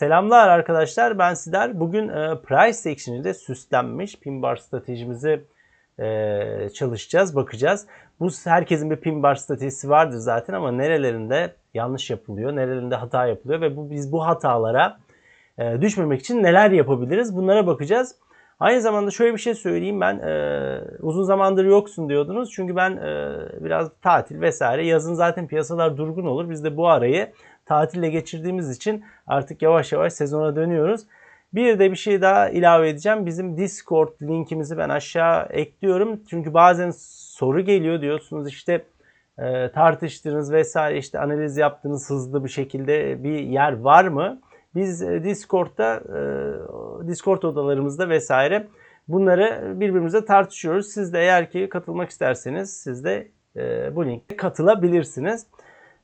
Selamlar arkadaşlar ben Sidar. Bugün e, price section'inde süslenmiş pin bar stratejimizi e, çalışacağız, bakacağız. Bu herkesin bir pin bar stratejisi vardır zaten ama nerelerinde yanlış yapılıyor, nerelerinde hata yapılıyor ve bu biz bu hatalara e, düşmemek için neler yapabiliriz bunlara bakacağız. Aynı zamanda şöyle bir şey söyleyeyim ben e, uzun zamandır yoksun diyordunuz çünkü ben e, biraz tatil vesaire yazın zaten piyasalar durgun olur biz de bu arayı tatille geçirdiğimiz için artık yavaş yavaş sezona dönüyoruz. Bir de bir şey daha ilave edeceğim. Bizim Discord linkimizi ben aşağı ekliyorum. Çünkü bazen soru geliyor diyorsunuz işte e, tartıştınız vesaire işte analiz yaptığınız hızlı bir şekilde bir yer var mı? Biz e, Discord'da e, Discord odalarımızda vesaire bunları birbirimize tartışıyoruz. Siz de eğer ki katılmak isterseniz siz de e, bu linkte katılabilirsiniz.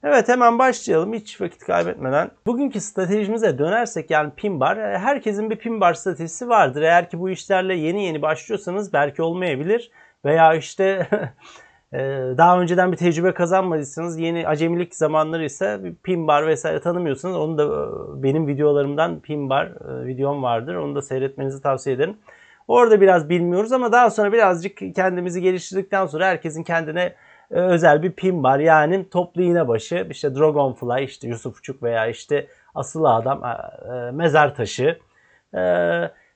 Evet hemen başlayalım hiç vakit kaybetmeden. Bugünkü stratejimize dönersek yani pin bar. e, Herkesin bir pin bar stratejisi vardır. Eğer ki bu işlerle yeni yeni başlıyorsanız belki olmayabilir. Veya işte e, daha önceden bir tecrübe kazanmadıysanız yeni acemilik zamanları ise pin bar vesaire tanımıyorsanız onu da e, benim videolarımdan pin bar videom vardır. Onu da seyretmenizi tavsiye ederim. Orada biraz bilmiyoruz ama daha sonra birazcık kendimizi geliştirdikten sonra herkesin kendine e, özel bir pin var. Yani toplu iğne başı, işte Dragonfly, işte Yusufçuk veya işte asıl adam, e, mezar taşı. E,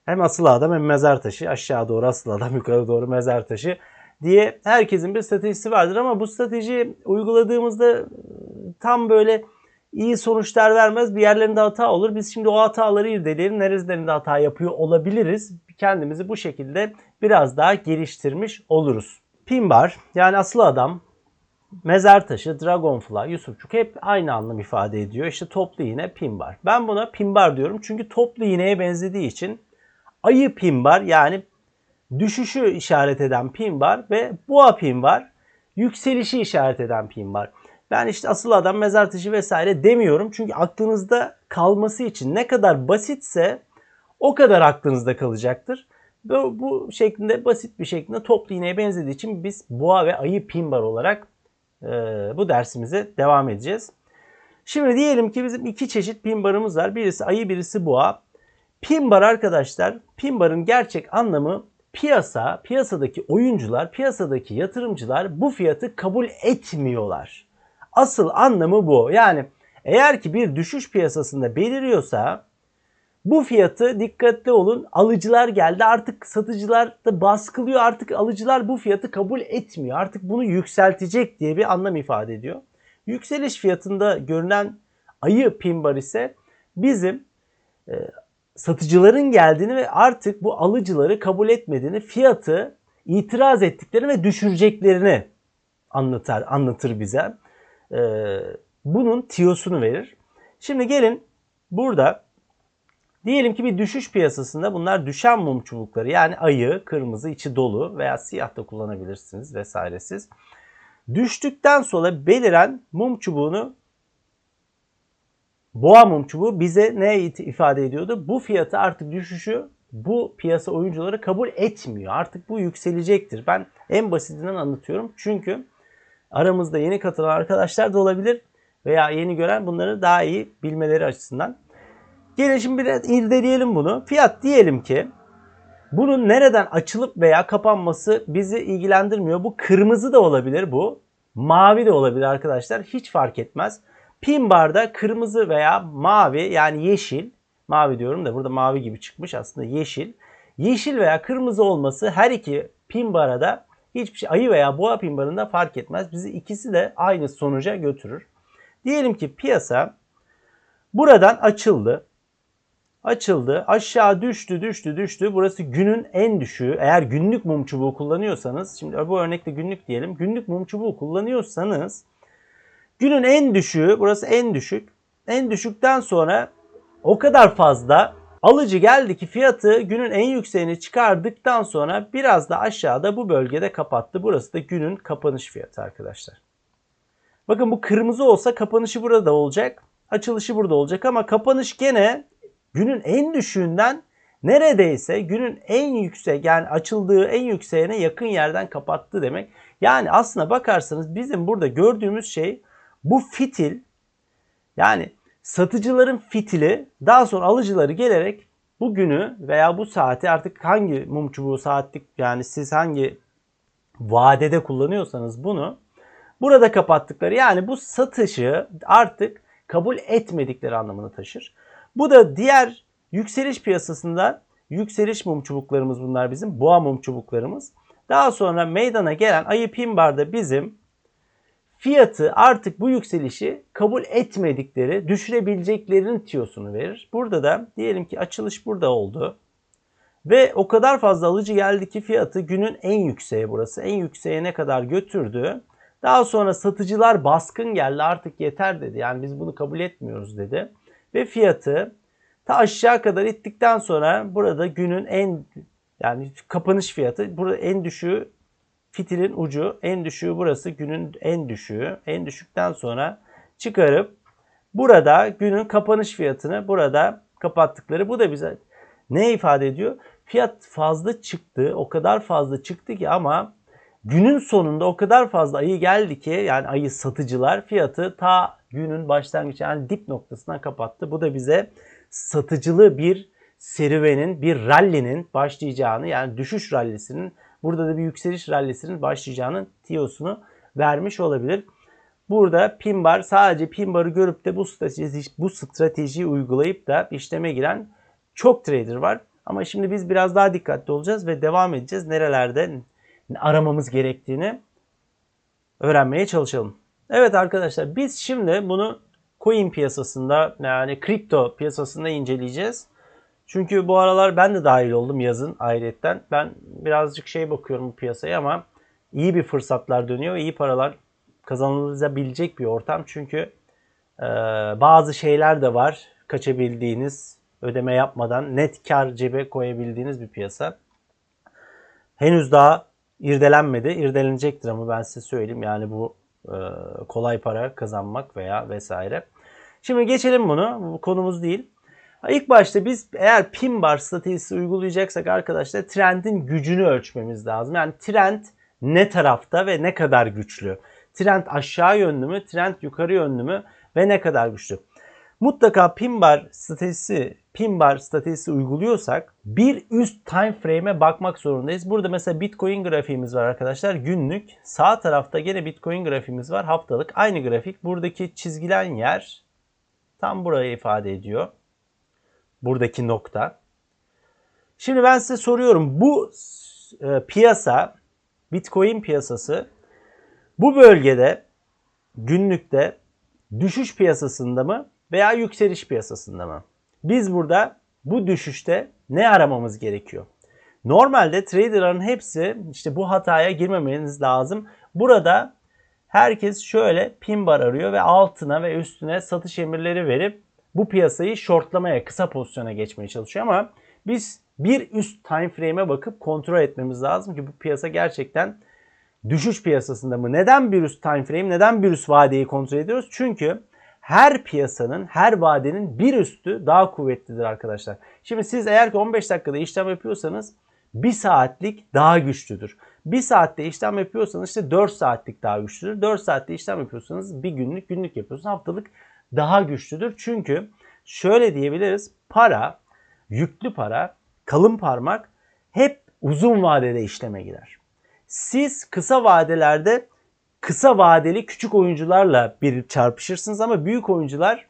hem asıl adam hem mezar taşı. Aşağı doğru asıl adam, yukarı doğru mezar taşı diye herkesin bir stratejisi vardır ama bu strateji uyguladığımızda e, tam böyle iyi sonuçlar vermez. Bir yerlerinde hata olur. Biz şimdi o hataları irdeleyelim. Nerelerinde hata yapıyor olabiliriz. Kendimizi bu şekilde biraz daha geliştirmiş oluruz. Pin bar yani asıl adam, mezar taşı, dragonfly, Yusufçuk hep aynı anlam ifade ediyor. İşte toplu iğne, pin bar. Ben buna pin bar diyorum çünkü toplu iğneye benzediği için ayı pin bar yani düşüşü işaret eden pin bar ve boğa pin bar yükselişi işaret eden pin bar. Ben işte asıl adam mezar taşı vesaire demiyorum. Çünkü aklınızda kalması için ne kadar basitse o kadar aklınızda kalacaktır. Bu, bu şeklinde basit bir şekilde toplu iğneye benzediği için biz boğa ve ayı pin bar olarak e, bu dersimize devam edeceğiz. Şimdi diyelim ki bizim iki çeşit pin barımız var. Birisi ayı birisi boğa. Pin bar arkadaşlar pin barın gerçek anlamı piyasa, piyasadaki oyuncular, piyasadaki yatırımcılar bu fiyatı kabul etmiyorlar. Asıl anlamı bu. Yani eğer ki bir düşüş piyasasında beliriyorsa bu fiyatı dikkatli olun alıcılar geldi artık satıcılar da baskılıyor artık alıcılar bu fiyatı kabul etmiyor artık bunu yükseltecek diye bir anlam ifade ediyor. Yükseliş fiyatında görünen ayı pin bar ise bizim e, satıcıların geldiğini ve artık bu alıcıları kabul etmediğini fiyatı itiraz ettiklerini ve düşüreceklerini anlatır, anlatır bize. E, bunun tiyosunu verir. Şimdi gelin burada Diyelim ki bir düşüş piyasasında bunlar düşen mum çubukları yani ayı, kırmızı, içi dolu veya siyah da kullanabilirsiniz vesairesiz. Düştükten sonra beliren mum çubuğunu boğa mum çubuğu bize ne ifade ediyordu? Bu fiyatı artık düşüşü bu piyasa oyuncuları kabul etmiyor. Artık bu yükselecektir. Ben en basitinden anlatıyorum. Çünkü aramızda yeni katılan arkadaşlar da olabilir veya yeni gören bunları daha iyi bilmeleri açısından. Gelin şimdi biraz irdeleyelim bunu. Fiyat diyelim ki bunun nereden açılıp veya kapanması bizi ilgilendirmiyor. Bu kırmızı da olabilir bu. Mavi de olabilir arkadaşlar. Hiç fark etmez. Pin barda kırmızı veya mavi yani yeşil. Mavi diyorum da burada mavi gibi çıkmış aslında yeşil. Yeşil veya kırmızı olması her iki pin barada hiçbir şey ayı veya boğa pin barında fark etmez. Bizi ikisi de aynı sonuca götürür. Diyelim ki piyasa buradan açıldı açıldı. Aşağı düştü, düştü, düştü. Burası günün en düşüğü. Eğer günlük mum çubuğu kullanıyorsanız, şimdi bu örnekte günlük diyelim. Günlük mum çubuğu kullanıyorsanız günün en düşüğü, burası en düşük. En düşükten sonra o kadar fazla alıcı geldi ki fiyatı günün en yükseğini çıkardıktan sonra biraz da aşağıda bu bölgede kapattı. Burası da günün kapanış fiyatı arkadaşlar. Bakın bu kırmızı olsa kapanışı burada olacak. Açılışı burada olacak ama kapanış gene günün en düşüğünden neredeyse günün en yüksek yani açıldığı en yükseğine yakın yerden kapattı demek. Yani aslına bakarsanız bizim burada gördüğümüz şey bu fitil yani satıcıların fitili daha sonra alıcıları gelerek bu günü veya bu saati artık hangi mum çubuğu saatlik yani siz hangi vadede kullanıyorsanız bunu burada kapattıkları yani bu satışı artık kabul etmedikleri anlamını taşır. Bu da diğer yükseliş piyasasında yükseliş mum çubuklarımız bunlar bizim. Boğa mum çubuklarımız. Daha sonra meydana gelen ayı pin bizim fiyatı artık bu yükselişi kabul etmedikleri, düşürebileceklerinin tiyosunu verir. Burada da diyelim ki açılış burada oldu. Ve o kadar fazla alıcı geldi ki fiyatı günün en yükseğe burası. En yükseğe ne kadar götürdü. Daha sonra satıcılar baskın geldi artık yeter dedi. Yani biz bunu kabul etmiyoruz dedi. Ve fiyatı ta aşağı kadar ittikten sonra burada günün en yani kapanış fiyatı burada en düşüğü fitilin ucu en düşüğü burası günün en düşüğü. En düşükten sonra çıkarıp burada günün kapanış fiyatını burada kapattıkları. Bu da bize ne ifade ediyor? Fiyat fazla çıktı. O kadar fazla çıktı ki ama günün sonunda o kadar fazla ayı geldi ki yani ayı satıcılar fiyatı ta günün başlangıcı yani dip noktasından kapattı. Bu da bize satıcılı bir serüvenin, bir rallinin başlayacağını yani düşüş rallisinin burada da bir yükseliş rallisinin başlayacağının tiyosunu vermiş olabilir. Burada pin bar sadece pin barı görüp de bu strateji bu stratejiyi uygulayıp da işleme giren çok trader var. Ama şimdi biz biraz daha dikkatli olacağız ve devam edeceğiz. Nerelerde aramamız gerektiğini öğrenmeye çalışalım. Evet arkadaşlar biz şimdi bunu coin piyasasında yani kripto piyasasında inceleyeceğiz. Çünkü bu aralar ben de dahil oldum yazın ayrıyetten. Ben birazcık şey bakıyorum bu piyasaya ama iyi bir fırsatlar dönüyor. iyi paralar kazanılabilecek bir ortam. Çünkü e, bazı şeyler de var. Kaçabildiğiniz, ödeme yapmadan net kar cebe koyabildiğiniz bir piyasa. Henüz daha irdelenmedi. İrdelenecektir ama ben size söyleyeyim. Yani bu kolay para kazanmak veya vesaire. Şimdi geçelim bunu. Bu konumuz değil. İlk başta biz eğer pin bar stratejisi uygulayacaksak arkadaşlar trendin gücünü ölçmemiz lazım. Yani trend ne tarafta ve ne kadar güçlü? Trend aşağı yönlü mü, trend yukarı yönlü mü ve ne kadar güçlü? Mutlaka pin bar stratejisi, pin bar stratejisi uyguluyorsak bir üst time frame'e bakmak zorundayız. Burada mesela Bitcoin grafiğimiz var arkadaşlar. Günlük. Sağ tarafta gene Bitcoin grafiğimiz var. Haftalık. Aynı grafik. Buradaki çizgilen yer tam burayı ifade ediyor. Buradaki nokta. Şimdi ben size soruyorum. Bu e, piyasa, Bitcoin piyasası bu bölgede günlükte düşüş piyasasında mı veya yükseliş piyasasında mı? Biz burada bu düşüşte ne aramamız gerekiyor? Normalde traderların hepsi işte bu hataya girmemeniz lazım. Burada herkes şöyle pin bar arıyor ve altına ve üstüne satış emirleri verip bu piyasayı shortlamaya, kısa pozisyona geçmeye çalışıyor ama biz bir üst time frame'e bakıp kontrol etmemiz lazım ki bu piyasa gerçekten düşüş piyasasında mı? Neden bir üst time frame, neden bir üst vadeyi kontrol ediyoruz? Çünkü her piyasanın, her vadenin bir üstü daha kuvvetlidir arkadaşlar. Şimdi siz eğer ki 15 dakikada işlem yapıyorsanız 1 saatlik daha güçlüdür. 1 saatte işlem yapıyorsanız işte 4 saatlik daha güçlüdür. 4 saatte işlem yapıyorsanız bir günlük günlük yapıyorsunuz. Haftalık daha güçlüdür. Çünkü şöyle diyebiliriz. Para, yüklü para, kalın parmak hep uzun vadede işleme girer. Siz kısa vadelerde kısa vadeli küçük oyuncularla bir çarpışırsınız ama büyük oyuncular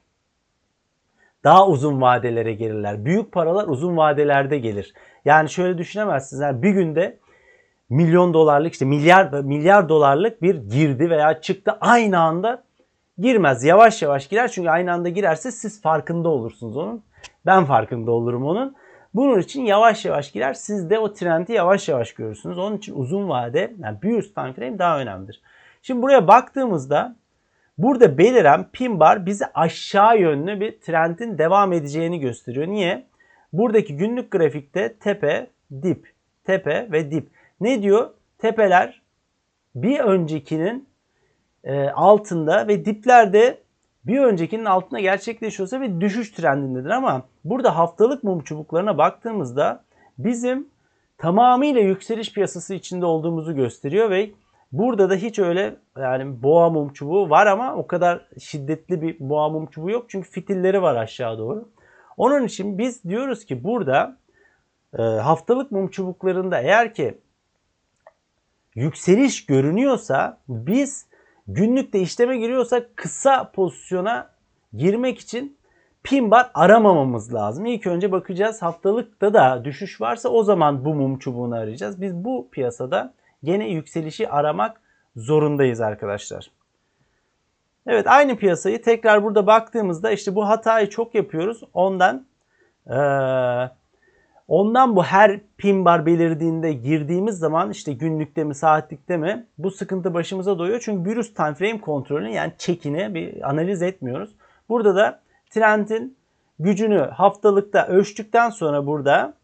daha uzun vadelere gelirler. Büyük paralar uzun vadelerde gelir. Yani şöyle düşünemezsiniz. Yani bir günde milyon dolarlık işte milyar milyar dolarlık bir girdi veya çıktı aynı anda girmez. Yavaş yavaş girer çünkü aynı anda girerse siz farkında olursunuz onun. Ben farkında olurum onun. Bunun için yavaş yavaş girer. Siz de o trendi yavaş yavaş görürsünüz. Onun için uzun vade yani bir üst time frame daha önemlidir. Şimdi buraya baktığımızda burada beliren pin bar bize aşağı yönlü bir trendin devam edeceğini gösteriyor. Niye? Buradaki günlük grafikte tepe, dip, tepe ve dip. Ne diyor? Tepeler bir öncekinin e, altında ve diplerde bir öncekinin altında gerçekleşiyorsa ve düşüş trendindedir ama burada haftalık mum çubuklarına baktığımızda bizim tamamıyla yükseliş piyasası içinde olduğumuzu gösteriyor ve Burada da hiç öyle yani boğa mum çubuğu var ama o kadar şiddetli bir boğa mum çubuğu yok. Çünkü fitilleri var aşağı doğru. Onun için biz diyoruz ki burada e, haftalık mum çubuklarında eğer ki yükseliş görünüyorsa biz günlükte işleme giriyorsak kısa pozisyona girmek için pin bar aramamamız lazım. İlk önce bakacağız haftalıkta da düşüş varsa o zaman bu mum çubuğunu arayacağız. Biz bu piyasada gene yükselişi aramak zorundayız arkadaşlar. Evet aynı piyasayı tekrar burada baktığımızda işte bu hatayı çok yapıyoruz. Ondan ee, ondan bu her pin bar belirdiğinde girdiğimiz zaman işte günlükte mi saatlikte mi bu sıkıntı başımıza doyuyor. Çünkü virüs time frame kontrolünü yani çekini bir analiz etmiyoruz. Burada da trendin gücünü haftalıkta ölçtükten sonra burada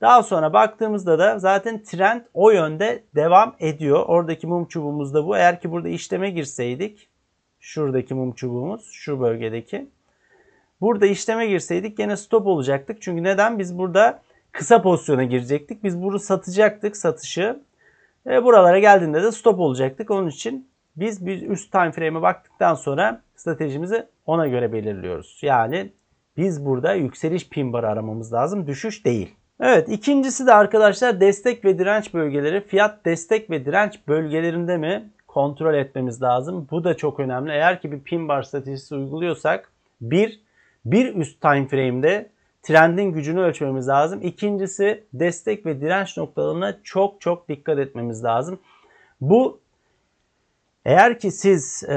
daha sonra baktığımızda da zaten trend o yönde devam ediyor. Oradaki mum çubuğumuz da bu. Eğer ki burada işleme girseydik şuradaki mum çubuğumuz şu bölgedeki. Burada işleme girseydik gene stop olacaktık. Çünkü neden? Biz burada kısa pozisyona girecektik. Biz bunu satacaktık satışı. Ve buralara geldiğinde de stop olacaktık. Onun için biz bir üst time frame'e baktıktan sonra stratejimizi ona göre belirliyoruz. Yani biz burada yükseliş pin barı aramamız lazım. Düşüş değil. Evet ikincisi de arkadaşlar destek ve direnç bölgeleri. Fiyat destek ve direnç bölgelerinde mi kontrol etmemiz lazım. Bu da çok önemli. Eğer ki bir pin bar stratejisi uyguluyorsak bir, bir üst time frame'de trendin gücünü ölçmemiz lazım. İkincisi destek ve direnç noktalarına çok çok dikkat etmemiz lazım. Bu eğer ki siz e,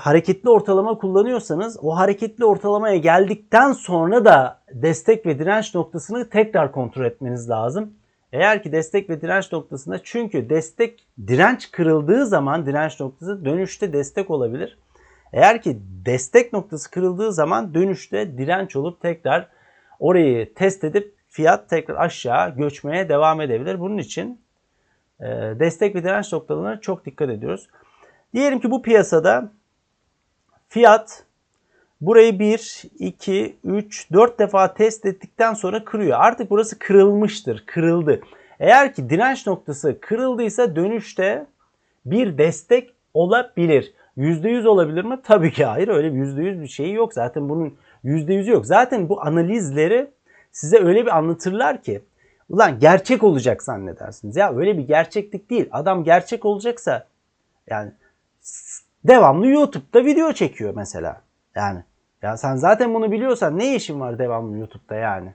hareketli ortalama kullanıyorsanız o hareketli ortalamaya geldikten sonra da destek ve direnç noktasını tekrar kontrol etmeniz lazım. Eğer ki destek ve direnç noktasında çünkü destek direnç kırıldığı zaman direnç noktası dönüşte destek olabilir. Eğer ki destek noktası kırıldığı zaman dönüşte direnç olup tekrar orayı test edip fiyat tekrar aşağı göçmeye devam edebilir. Bunun için e, destek ve direnç noktalarına çok dikkat ediyoruz. Diyelim ki bu piyasada fiyat burayı 1, 2, 3, 4 defa test ettikten sonra kırıyor. Artık burası kırılmıştır, kırıldı. Eğer ki direnç noktası kırıldıysa dönüşte bir destek olabilir. %100 olabilir mi? Tabii ki hayır. Öyle bir %100 bir şey yok. Zaten bunun %100'ü yok. Zaten bu analizleri size öyle bir anlatırlar ki ulan gerçek olacak zannedersiniz. Ya öyle bir gerçeklik değil. Adam gerçek olacaksa yani devamlı YouTube'da video çekiyor mesela. Yani ya sen zaten bunu biliyorsan ne işin var devamlı YouTube'da yani?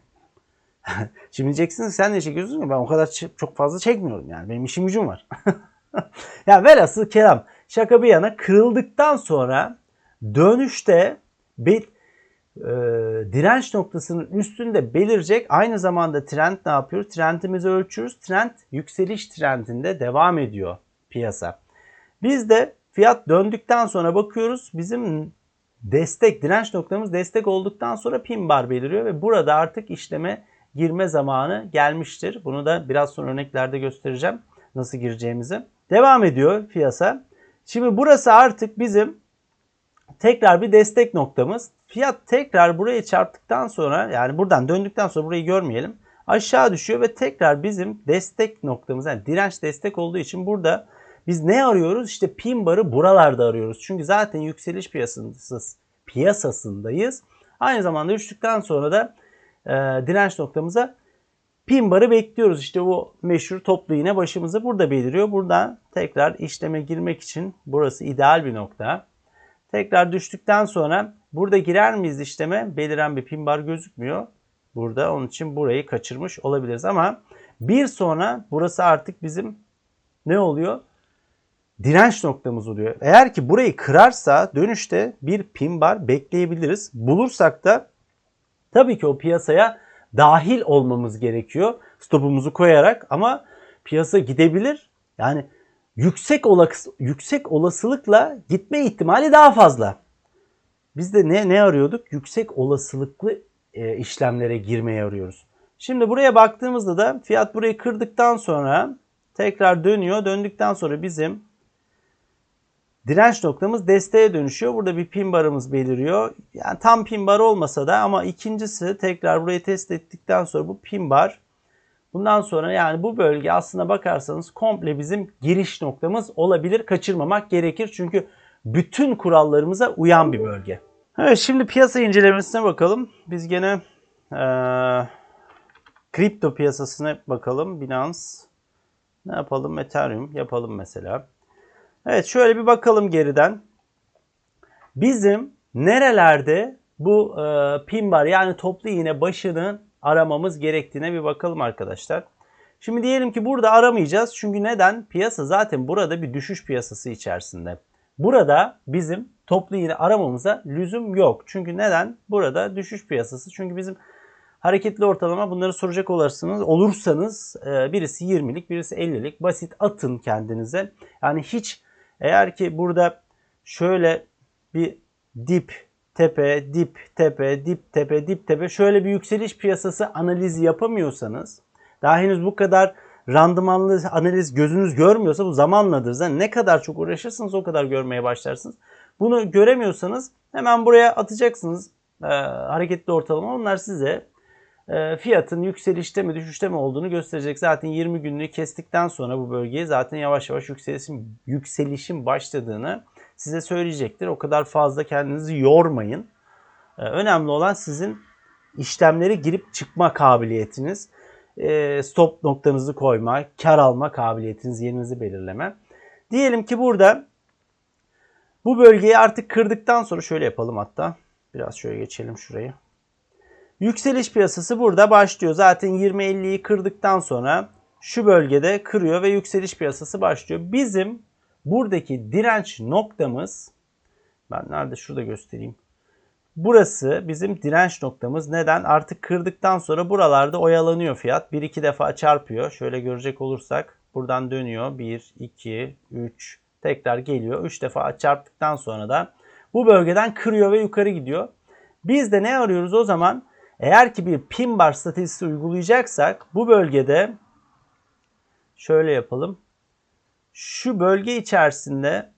Şimdi diyeceksiniz sen ne çekiyorsun ki ben o kadar çok fazla çekmiyorum yani benim işim gücüm var. ya velhasıl kelam şaka bir yana kırıldıktan sonra dönüşte bir e, direnç noktasının üstünde belirecek. Aynı zamanda trend ne yapıyor? Trendimizi ölçüyoruz. Trend yükseliş trendinde devam ediyor piyasa. Biz de fiyat döndükten sonra bakıyoruz. Bizim destek, direnç noktamız destek olduktan sonra pin bar beliriyor ve burada artık işleme girme zamanı gelmiştir. Bunu da biraz sonra örneklerde göstereceğim nasıl gireceğimizi. Devam ediyor piyasa. Şimdi burası artık bizim tekrar bir destek noktamız. Fiyat tekrar buraya çarptıktan sonra yani buradan döndükten sonra burayı görmeyelim. Aşağı düşüyor ve tekrar bizim destek noktamız yani direnç destek olduğu için burada biz ne arıyoruz? İşte pin barı buralarda arıyoruz. Çünkü zaten yükseliş piyasasındayız. piyasasındayız. Aynı zamanda düştükten sonra da e, direnç noktamıza pin barı bekliyoruz. İşte bu meşhur toplu iğne başımızı burada beliriyor. Buradan tekrar işleme girmek için burası ideal bir nokta. Tekrar düştükten sonra burada girer miyiz işleme? Beliren bir pin bar gözükmüyor. Burada onun için burayı kaçırmış olabiliriz ama bir sonra burası artık bizim ne oluyor? Direnç noktamız oluyor. Eğer ki burayı kırarsa dönüşte bir pin bar bekleyebiliriz. Bulursak da tabii ki o piyasaya dahil olmamız gerekiyor. Stopumuzu koyarak ama piyasa gidebilir. Yani yüksek olas yüksek olasılıkla gitme ihtimali daha fazla. Biz de ne ne arıyorduk? Yüksek olasılıklı e, işlemlere girmeye arıyoruz. Şimdi buraya baktığımızda da fiyat burayı kırdıktan sonra tekrar dönüyor. Döndükten sonra bizim direnç noktamız desteğe dönüşüyor. Burada bir pin barımız beliriyor. Yani tam pin bar olmasa da ama ikincisi tekrar burayı test ettikten sonra bu pin bar Bundan sonra yani bu bölge aslına bakarsanız komple bizim giriş noktamız olabilir. Kaçırmamak gerekir çünkü bütün kurallarımıza uyan bir bölge. Evet şimdi piyasa incelemesine bakalım. Biz gene eee kripto piyasasına bakalım. Binance ne yapalım? Ethereum yapalım mesela. Evet şöyle bir bakalım geriden. Bizim nerelerde bu e, pin bar yani toplu iğne başını aramamız gerektiğine bir bakalım arkadaşlar. Şimdi diyelim ki burada aramayacağız. Çünkü neden? Piyasa zaten burada bir düşüş piyasası içerisinde. Burada bizim toplu iğne aramamıza lüzum yok. Çünkü neden? Burada düşüş piyasası. Çünkü bizim hareketli ortalama bunları soracak olursanız olursanız e, birisi 20'lik birisi 50'lik basit atın kendinize. Yani hiç eğer ki burada şöyle bir dip tepe dip tepe dip tepe dip tepe şöyle bir yükseliş piyasası analizi yapamıyorsanız daha henüz bu kadar randımanlı analiz gözünüz görmüyorsa bu zamanladır. Yani ne kadar çok uğraşırsınız o kadar görmeye başlarsınız. Bunu göremiyorsanız hemen buraya atacaksınız e, hareketli ortalama. Onlar size fiyatın yükselişte mi düşüşte mi olduğunu gösterecek. Zaten 20 günlüğü kestikten sonra bu bölgeye zaten yavaş yavaş yükselişin, yükselişin başladığını size söyleyecektir. O kadar fazla kendinizi yormayın. E, önemli olan sizin işlemleri girip çıkma kabiliyetiniz. E, stop noktanızı koyma, kar alma kabiliyetiniz, yerinizi belirleme. Diyelim ki burada bu bölgeyi artık kırdıktan sonra şöyle yapalım hatta. Biraz şöyle geçelim şurayı. Yükseliş piyasası burada başlıyor. Zaten 20-50'yi kırdıktan sonra şu bölgede kırıyor ve yükseliş piyasası başlıyor. Bizim buradaki direnç noktamız ben nerede şurada göstereyim. Burası bizim direnç noktamız. Neden? Artık kırdıktan sonra buralarda oyalanıyor fiyat. 1-2 defa çarpıyor. Şöyle görecek olursak buradan dönüyor. 1, 2, 3 tekrar geliyor. 3 defa çarptıktan sonra da bu bölgeden kırıyor ve yukarı gidiyor. Biz de ne arıyoruz o zaman? Eğer ki bir pin bar stratejisi uygulayacaksak bu bölgede şöyle yapalım. Şu bölge içerisinde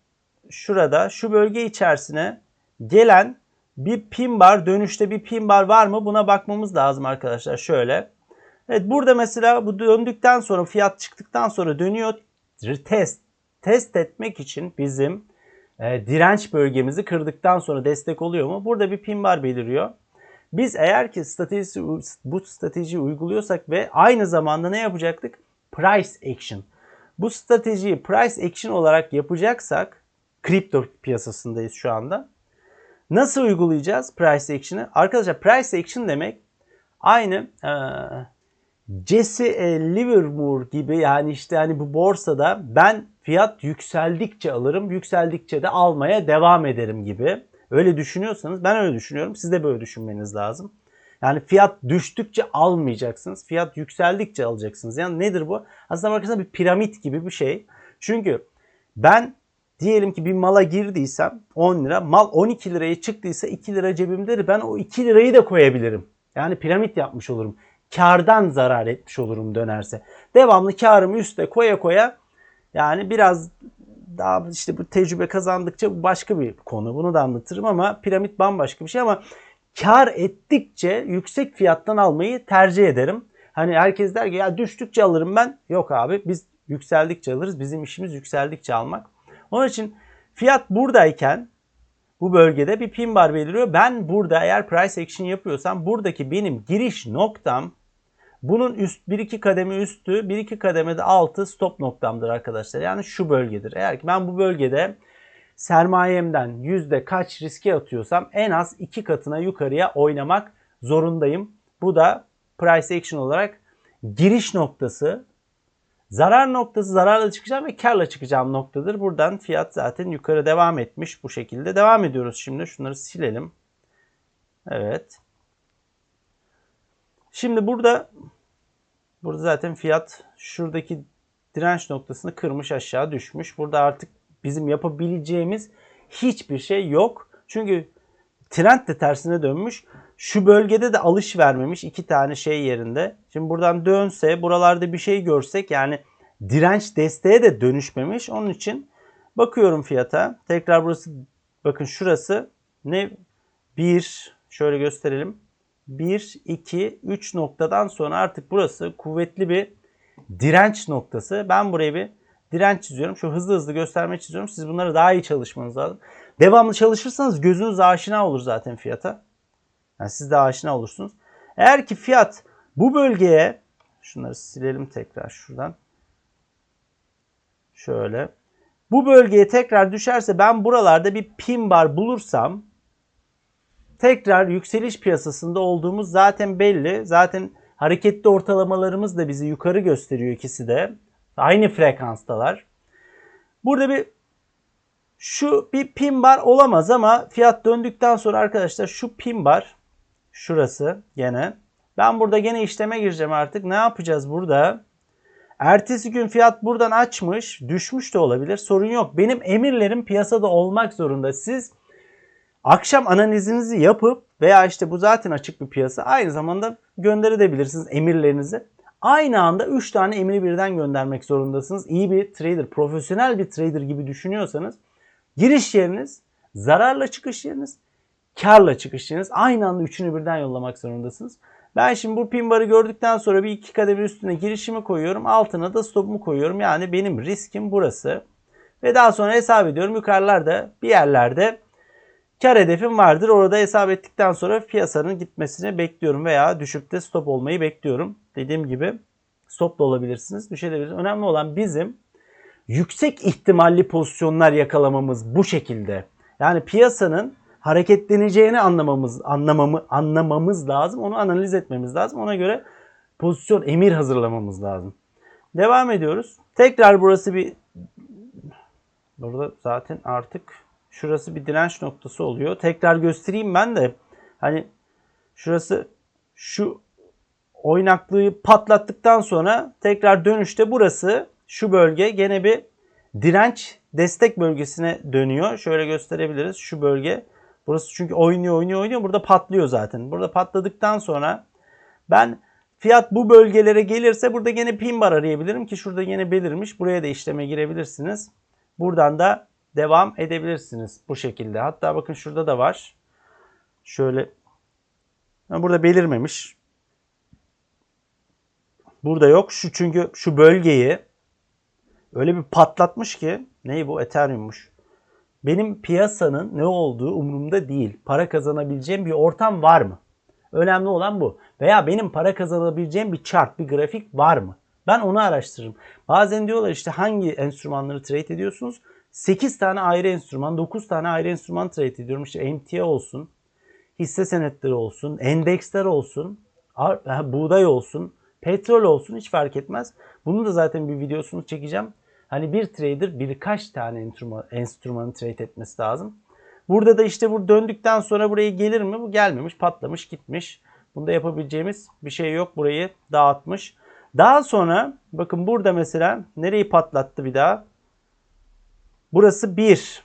şurada şu bölge içerisine gelen bir pin bar dönüşte bir pin bar var mı buna bakmamız lazım arkadaşlar şöyle. Evet burada mesela bu döndükten sonra fiyat çıktıktan sonra dönüyor test test etmek için bizim e, direnç bölgemizi kırdıktan sonra destek oluyor mu? Burada bir pin bar beliriyor. Biz eğer ki stratejisi, bu stratejiyi uyguluyorsak ve aynı zamanda ne yapacaktık? Price action. Bu stratejiyi price action olarak yapacaksak kripto piyasasındayız şu anda. Nasıl uygulayacağız price action'ı? Arkadaşlar price action demek aynı e, Jesse e, Livermore gibi yani işte hani bu borsada ben fiyat yükseldikçe alırım, yükseldikçe de almaya devam ederim gibi. Öyle düşünüyorsanız ben öyle düşünüyorum. Siz de böyle düşünmeniz lazım. Yani fiyat düştükçe almayacaksınız. Fiyat yükseldikçe alacaksınız. Yani nedir bu? Aslında bakarsanız bir piramit gibi bir şey. Çünkü ben diyelim ki bir mala girdiysem 10 lira. Mal 12 liraya çıktıysa 2 lira cebimde ben o 2 lirayı da koyabilirim. Yani piramit yapmış olurum. Kardan zarar etmiş olurum dönerse. Devamlı karımı üste koya koya yani biraz daha işte bu tecrübe kazandıkça bu başka bir konu. Bunu da anlatırım ama piramit bambaşka bir şey ama kar ettikçe yüksek fiyattan almayı tercih ederim. Hani herkes der ki ya düştükçe alırım ben. Yok abi biz yükseldikçe alırız. Bizim işimiz yükseldikçe almak. Onun için fiyat buradayken bu bölgede bir pin bar beliriyor. Ben burada eğer price action yapıyorsam buradaki benim giriş noktam bunun üst 1-2 kademe üstü, 1-2 kademede altı stop noktamdır arkadaşlar. Yani şu bölgedir. Eğer ki ben bu bölgede sermayemden yüzde kaç riske atıyorsam en az iki katına yukarıya oynamak zorundayım. Bu da price action olarak giriş noktası. Zarar noktası zararla çıkacağım ve karla çıkacağım noktadır. Buradan fiyat zaten yukarı devam etmiş. Bu şekilde devam ediyoruz şimdi. Şunları silelim. Evet. Şimdi burada burada zaten fiyat şuradaki direnç noktasını kırmış aşağı düşmüş. Burada artık bizim yapabileceğimiz hiçbir şey yok. Çünkü trend de tersine dönmüş. Şu bölgede de alış vermemiş iki tane şey yerinde. Şimdi buradan dönse buralarda bir şey görsek yani direnç desteğe de dönüşmemiş. Onun için bakıyorum fiyata. Tekrar burası bakın şurası ne bir şöyle gösterelim. 1, 2, 3 noktadan sonra artık burası kuvvetli bir direnç noktası. Ben buraya bir direnç çiziyorum. Şu hızlı hızlı göstermeye çiziyorum. Siz bunları daha iyi çalışmanız lazım. Devamlı çalışırsanız gözünüz aşina olur zaten fiyata. Yani siz de aşina olursunuz. Eğer ki fiyat bu bölgeye şunları silelim tekrar şuradan. Şöyle. Bu bölgeye tekrar düşerse ben buralarda bir pin bar bulursam tekrar yükseliş piyasasında olduğumuz zaten belli. Zaten hareketli ortalamalarımız da bizi yukarı gösteriyor ikisi de. Aynı frekanstalar. Burada bir şu bir pin bar olamaz ama fiyat döndükten sonra arkadaşlar şu pin bar şurası gene. Ben burada gene işleme gireceğim artık. Ne yapacağız burada? Ertesi gün fiyat buradan açmış, düşmüş de olabilir. Sorun yok. Benim emirlerim piyasada olmak zorunda. Siz akşam analizinizi yapıp veya işte bu zaten açık bir piyasa aynı zamanda gönderebilirsiniz emirlerinizi. Aynı anda 3 tane emri birden göndermek zorundasınız. İyi bir trader, profesyonel bir trader gibi düşünüyorsanız giriş yeriniz, zararla çıkış yeriniz, karla çıkış yeriniz aynı anda üçünü birden yollamak zorundasınız. Ben şimdi bu pin barı gördükten sonra bir iki kademe üstüne girişimi koyuyorum. Altına da stopumu koyuyorum. Yani benim riskim burası. Ve daha sonra hesap ediyorum. Yukarılarda bir yerlerde kar hedefim vardır. Orada hesap ettikten sonra piyasanın gitmesini bekliyorum veya düşüp de stop olmayı bekliyorum. Dediğim gibi stop da olabilirsiniz, düşebilirsiniz. Önemli olan bizim yüksek ihtimalli pozisyonlar yakalamamız bu şekilde. Yani piyasanın hareketleneceğini anlamamız anlamamı anlamamız lazım. Onu analiz etmemiz lazım. Ona göre pozisyon emir hazırlamamız lazım. Devam ediyoruz. Tekrar burası bir burada zaten artık şurası bir direnç noktası oluyor. Tekrar göstereyim ben de. Hani şurası şu oynaklığı patlattıktan sonra tekrar dönüşte burası şu bölge gene bir direnç destek bölgesine dönüyor. Şöyle gösterebiliriz. Şu bölge Burası çünkü oynuyor oynuyor oynuyor. Burada patlıyor zaten. Burada patladıktan sonra ben fiyat bu bölgelere gelirse burada yine pin bar arayabilirim ki şurada yine belirmiş. Buraya da işleme girebilirsiniz. Buradan da devam edebilirsiniz bu şekilde. Hatta bakın şurada da var. Şöyle burada belirmemiş. Burada yok. Şu çünkü şu bölgeyi öyle bir patlatmış ki neyi bu Ethereum'muş. Benim piyasanın ne olduğu umurumda değil. Para kazanabileceğim bir ortam var mı? Önemli olan bu. Veya benim para kazanabileceğim bir chart, bir grafik var mı? Ben onu araştırırım. Bazen diyorlar işte hangi enstrümanları trade ediyorsunuz? 8 tane ayrı enstrüman, 9 tane ayrı enstrüman trade ediyorum. İşte emtia olsun, hisse senetleri olsun, endeksler olsun, buğday olsun, petrol olsun hiç fark etmez. Bunu da zaten bir videosunu çekeceğim. Hani bir trader birkaç tane enstrüman, enstrümanı trade etmesi lazım. Burada da işte bu döndükten sonra buraya gelir mi? Bu gelmemiş, patlamış, gitmiş. Bunda yapabileceğimiz bir şey yok. Burayı dağıtmış. Daha sonra bakın burada mesela nereyi patlattı bir daha? Burası 1.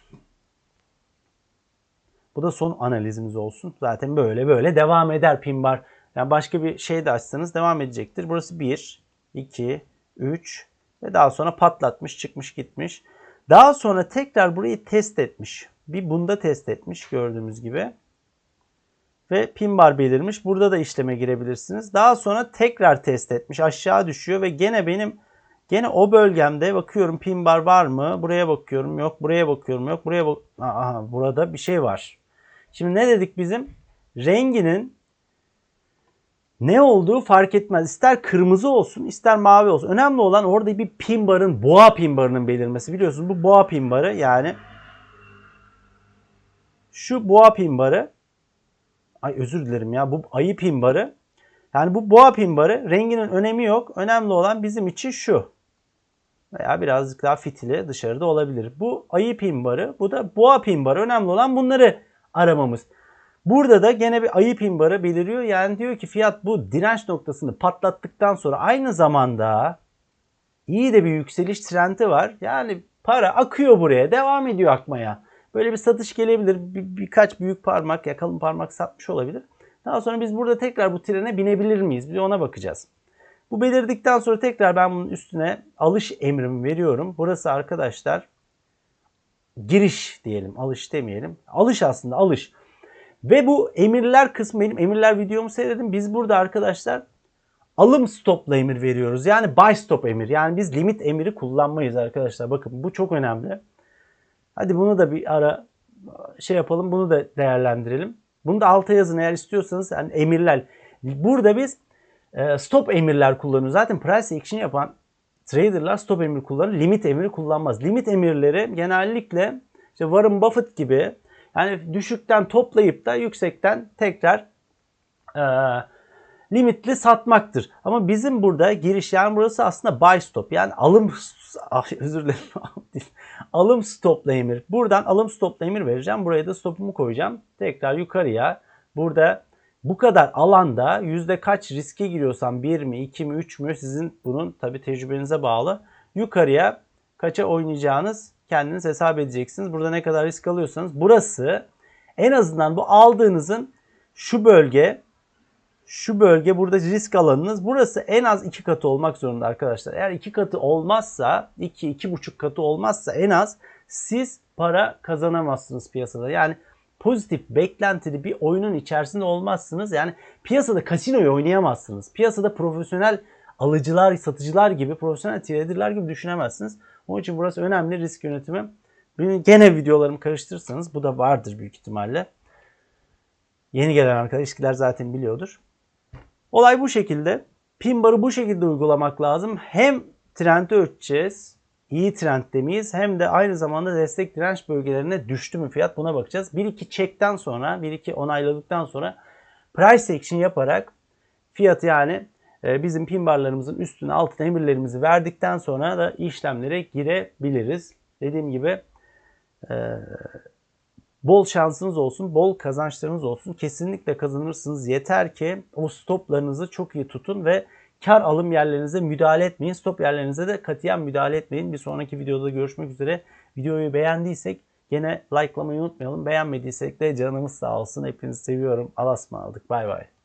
Bu da son analizimiz olsun. Zaten böyle böyle devam eder pin bar. Yani başka bir şey de açsanız devam edecektir. Burası 1, 2, 3, ve daha sonra patlatmış, çıkmış, gitmiş. Daha sonra tekrar burayı test etmiş. Bir bunda test etmiş gördüğümüz gibi. Ve pin bar belirmiş. Burada da işleme girebilirsiniz. Daha sonra tekrar test etmiş. Aşağı düşüyor ve gene benim gene o bölgemde bakıyorum pin bar var mı? Buraya bakıyorum. Yok. Buraya bakıyorum. Yok. Buraya bak Aha, burada bir şey var. Şimdi ne dedik bizim? Renginin ne olduğu fark etmez. İster kırmızı olsun ister mavi olsun. Önemli olan orada bir pin barın, boğa pin barının belirmesi. Biliyorsunuz bu boğa pin barı yani şu boğa pin barı ay özür dilerim ya bu ayı pin barı yani bu boğa pin barı renginin önemi yok. Önemli olan bizim için şu. Veya birazcık daha fitili dışarıda olabilir. Bu ayı pin barı, bu da boğa pin barı. Önemli olan bunları aramamız. Burada da gene bir ayı pin beliriyor. Yani diyor ki fiyat bu direnç noktasını patlattıktan sonra aynı zamanda iyi de bir yükseliş trendi var. Yani para akıyor buraya. Devam ediyor akmaya. Böyle bir satış gelebilir. Bir, birkaç büyük parmak, yakalın parmak satmış olabilir. Daha sonra biz burada tekrar bu trene binebilir miyiz? Bir ona bakacağız. Bu belirdikten sonra tekrar ben bunun üstüne alış emrimi veriyorum. Burası arkadaşlar giriş diyelim. Alış demeyelim. Alış aslında alış. Ve bu emirler kısmı benim emirler videomu seyredin. Biz burada arkadaşlar alım stopla emir veriyoruz. Yani buy stop emir. Yani biz limit emiri kullanmayız arkadaşlar. Bakın bu çok önemli. Hadi bunu da bir ara şey yapalım. Bunu da değerlendirelim. Bunu da alta yazın eğer istiyorsanız. Yani emirler. Burada biz stop emirler kullanıyoruz. Zaten price action yapan traderlar stop emir kullanır. Limit emiri kullanmaz. Limit emirleri genellikle işte Warren Buffett gibi yani düşükten toplayıp da yüksekten tekrar e, limitli satmaktır. Ama bizim burada giriş yani burası aslında buy stop yani alım ah, özür dilerim alım stopla emir. Buradan alım stopla emir vereceğim. Buraya da stopumu koyacağım. Tekrar yukarıya burada bu kadar alanda yüzde kaç riske giriyorsam 1 mi 2 mi 3 mü sizin bunun tabi tecrübenize bağlı. Yukarıya kaça oynayacağınız kendiniz hesap edeceksiniz. Burada ne kadar risk alıyorsanız burası en azından bu aldığınızın şu bölge şu bölge burada risk alanınız. Burası en az iki katı olmak zorunda arkadaşlar. Eğer iki katı olmazsa, iki, iki buçuk katı olmazsa en az siz para kazanamazsınız piyasada. Yani pozitif, beklentili bir oyunun içerisinde olmazsınız. Yani piyasada kasinoyu oynayamazsınız. Piyasada profesyonel alıcılar, satıcılar gibi, profesyonel traderlar gibi düşünemezsiniz. Onun için burası önemli risk yönetimi. Benim gene videolarımı karıştırırsanız bu da vardır büyük ihtimalle. Yeni gelen arkadaşlar zaten biliyordur. Olay bu şekilde. Pin barı bu şekilde uygulamak lazım. Hem trendi ölçeceğiz. İyi trendde miyiz? Hem de aynı zamanda destek direnç bölgelerine düştü mü fiyat buna bakacağız. 1-2 çekten sonra, 1-2 onayladıktan sonra price action yaparak fiyatı yani e, bizim pin barlarımızın üstüne altına emirlerimizi verdikten sonra da işlemlere girebiliriz. Dediğim gibi e, bol şansınız olsun, bol kazançlarınız olsun. Kesinlikle kazanırsınız. Yeter ki o stoplarınızı çok iyi tutun ve kar alım yerlerinize müdahale etmeyin. Stop yerlerinize de katiyen müdahale etmeyin. Bir sonraki videoda görüşmek üzere. Videoyu beğendiysek gene likelamayı unutmayalım. Beğenmediysek de canımız sağ olsun. Hepinizi seviyorum. Alasma aldık. Bay bay.